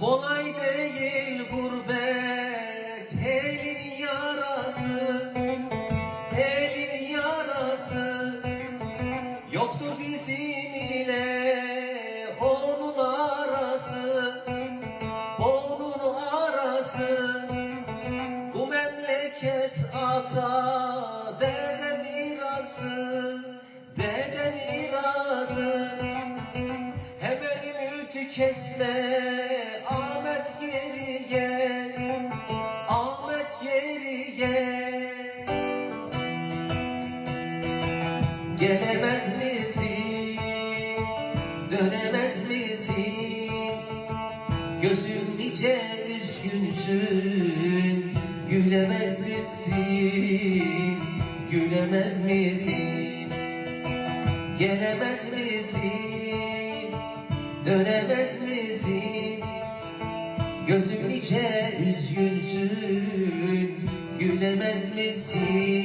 Kolay değil gurbet elin yarası. Elin yarası. Yoktur bizim ile onun arası. Onun arası. Bu memleket ata dede mirası. Dede mirası. Hemen ümit kesme. Gelemez misin? Dönemez misin? Gözüm nice üzgünsün. Gülemez misin? Gülemez misin? Gelemez misin? Dönemez misin? Gözüm nice üzgünsün. Gülemez misin